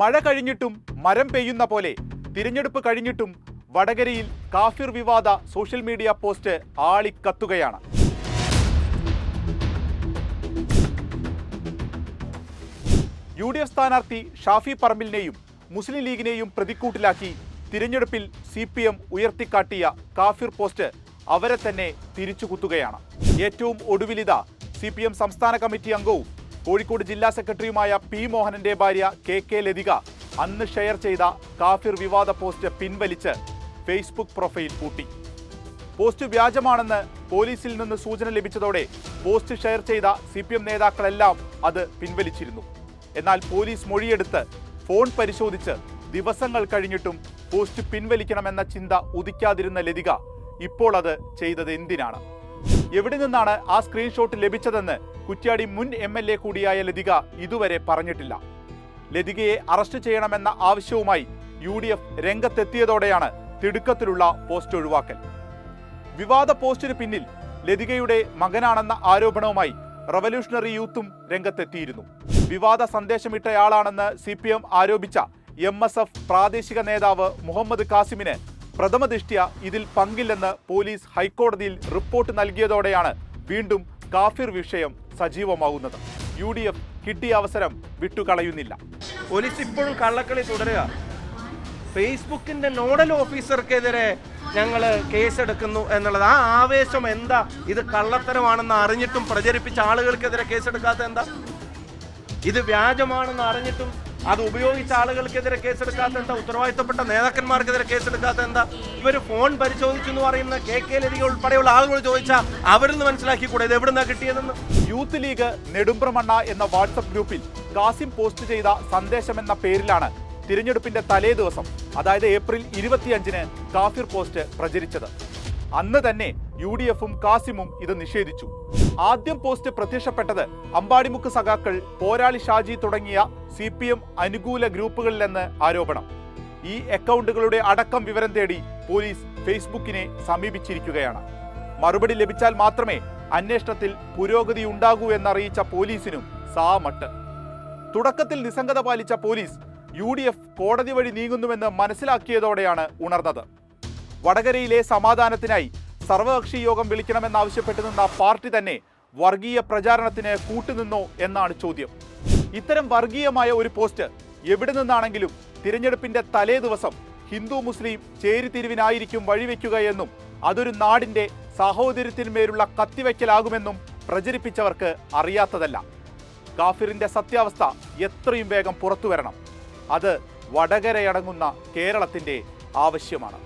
മഴ കഴിഞ്ഞിട്ടും മരം പെയ്യുന്ന പോലെ തിരഞ്ഞെടുപ്പ് കഴിഞ്ഞിട്ടും വടകരയിൽ കാഫിർ വിവാദ സോഷ്യൽ മീഡിയ പോസ്റ്റ് ആളിക്കത്തുകയാണ്. യു ഡി എഫ് സ്ഥാനാർത്ഥി ഷാഫി പറമ്പിലിനെയും മുസ്ലിം ലീഗിനെയും പ്രതിക്കൂട്ടിലാക്കി തിരഞ്ഞെടുപ്പിൽ സി പി എം ഉയർത്തിക്കാട്ടിയ കാഫിർ പോസ്റ്റ് അവരെ തന്നെ തിരിച്ചു കുത്തുകയാണ് ഏറ്റവും ഒടുവിലിത സി പി എം സംസ്ഥാന കമ്മിറ്റി അംഗവും കോഴിക്കോട് ജില്ലാ സെക്രട്ടറിയുമായ പി മോഹനന്റെ ഭാര്യ കെ കെ ലതിക അന്ന് ഷെയർ ചെയ്ത കാഫിർ വിവാദ പോസ്റ്റ് പിൻവലിച്ച് ഫേസ്ബുക്ക് പ്രൊഫൈൽ പൂട്ടി. പോസ്റ്റ് വ്യാജമാണെന്ന് പോലീസിൽ നിന്ന് സൂചന ലഭിച്ചതോടെ പോസ്റ്റ് ഷെയർ ചെയ്ത സി നേതാക്കളെല്ലാം അത് പിൻവലിച്ചിരുന്നു. എന്നാൽ പോലീസ് മൊഴിയെടുത്ത് ഫോൺ പരിശോധിച്ച് ദിവസങ്ങൾ കഴിഞ്ഞിട്ടും പോസ്റ്റ് പിൻവലിക്കണമെന്ന ചിന്ത ഉദിക്കാതിരുന്ന ലതിക ഇപ്പോൾ അത് ചെയ്തത് എന്തിനാണ്? എവിടെ നിന്നാണ് ആ സ്ക്രീൻഷോട്ട് ലഭിച്ചതെന്ന് കുറ്റ്യാടി മുൻ എം എൽ എ കൂടിയായ ലതിക ഇതുവരെ പറഞ്ഞിട്ടില്ല. ലതികയെ അറസ്റ്റ് ചെയ്യണമെന്ന ആവശ്യവുമായി യു ഡി എഫ് രംഗത്തെത്തിയതോടെയാണ് തിടുക്കത്തിലുള്ള പോസ്റ്റ് ഒഴിവാക്കൽ. വിവാദ പോസ്റ്റിന് പിന്നിൽ ലതികയുടെ മകനാണെന്ന ആരോപണവുമായി റവല്യൂഷണറി യൂത്തും രംഗത്തെത്തിയിരുന്നു. വിവാദ സന്ദേശമിട്ടയാളാണെന്ന് സി പി എം ആരോപിച്ച എം എസ് എഫ് പ്രാദേശിക നേതാവ് മുഹമ്മദ് കാസിമിന് പ്രഥമദൃഷ്ട്യ ഇതിൽ പങ്കില്ലെന്ന് പോലീസ് ഹൈക്കോടതിയിൽ റിപ്പോർട്ട് നൽകിയതോടെയാണ് വീണ്ടും കാഫിർ വിഷയം സജീവമാകുന്നത് യു ഡി എഫ് കിട്ടിയ അവസരം വിട്ടുകളയുന്നില്ല. പോലീസ് ഇപ്പോഴും കള്ളക്കളി തുടരുക. ഫേസ്ബുക്കിന്റെ നോഡൽ ഓഫീസർക്കെതിരെ ഞങ്ങൾ കേസെടുക്കുന്നു എന്നുള്ളത്. ആ ആവേശം എന്താ? ഇത് കള്ളത്തരമാണെന്ന് അറിഞ്ഞിട്ടും പ്രചരിപ്പിച്ച ആളുകൾക്കെതിരെ കേസെടുക്കാത്ത എന്താ? ഇത് വ്യാജമാണെന്ന് അറിഞ്ഞിട്ടും അത് ഉപയോഗിച്ച ആളുകൾക്കെതിരെ കേസെടുക്കാത്ത എന്താ? ഉത്തരവാദിത്തപ്പെട്ട നേതാക്കന്മാർക്കെതിരെ കേസെടുക്കാത്ത എന്താ? ഇവർ ഫോൺ പരിശോധിച്ചു എന്ന് പറയുന്ന കെ കെ ലതിക ഉൾപ്പെടെയുള്ള ആളുകൾ ചോദിച്ചാൽ അവരിൽ നിന്ന് മനസ്സിലാക്കിക്കൂടെ ഇത് എവിടുന്നാ കിട്ടിയതെന്ന്? യൂത്ത് ലീഗ് നെടുമ്പ്രമണ്ണ എന്ന വാട്സപ്പ് ഗ്രൂപ്പിൽ കാസിം പോസ്റ്റ് ചെയ്ത സന്ദേശം എന്ന പേരിലാണ് തിരഞ്ഞെടുപ്പിന്റെ തലേ ദിവസം അതായത് ഏപ്രിൽ ഇരുപത്തിയഞ്ചിന് കാഫിർ പോസ്റ്റ് പ്രചരിച്ചത്. അന്ന് തന്നെ യു ഡി എഫും കാസിമും ഇത് നിഷേധിച്ചു. ആദ്യം പോസ്റ്റ് പ്രത്യക്ഷപ്പെട്ടത് അമ്പാടിമുക്ക് സഖാക്കൾ പോരാളി ഷാജി തുടങ്ങിയ സി പി എം അനുകൂല ഗ്രൂപ്പുകളിലെന്ന് ആരോപണം. ഈ അക്കൗണ്ടുകളുടെ അടക്കം വിവരം തേടി പോലീസ് ഫേസ്ബുക്കിനെ സമീപിച്ചിരിക്കുകയാണ്. മറുപടി ലഭിച്ചാൽ മാത്രമേ അന്വേഷണത്തിൽ പുരോഗതി ഉണ്ടാകൂ എന്നറിയിച്ച പോലീസിനും സാമട്ട്. തുടക്കത്തിൽ നിസ്സംഗത പാലിച്ച പോലീസ് യു ഡി എഫ് കോടതി വഴി നീങ്ങുന്നുവെന്ന് മനസ്സിലാക്കിയതോടെയാണ് ഉണർന്നത്. വടകരയിലെ സമാധാനത്തിനായി സർവകക്ഷി യോഗം വിളിക്കണമെന്നാവശ്യപ്പെട്ടു നിന്ന പാർട്ടി തന്നെ വർഗീയ പ്രചാരണത്തിന് കൂട്ടുനിന്നോ എന്നാണ് ചോദ്യം. ഇത്തരം വർഗീയമായ ഒരു പോസ്റ്റ് എവിടെ നിന്നാണെങ്കിലും തിരഞ്ഞെടുപ്പിന്റെ തലേ ദിവസം ഹിന്ദു മുസ്ലിം ചേരിതിരിവിനായിരിക്കും വഴിവെക്കുകയെന്നും അതൊരു നാടിന്റെ സാഹോദര്യത്തിന്മേലുള്ള കത്തിവയ്ക്കലാകുമെന്നും പ്രചരിപ്പിച്ചവർക്ക് അറിയാത്തതല്ല. കാഫിറിന്റെ സത്യാവസ്ഥ എത്രയും വേഗം പുറത്തുവരണം. അത് വടകരയടങ്ങുന്ന കേരളത്തിന്റെ ആവശ്യമാണ്.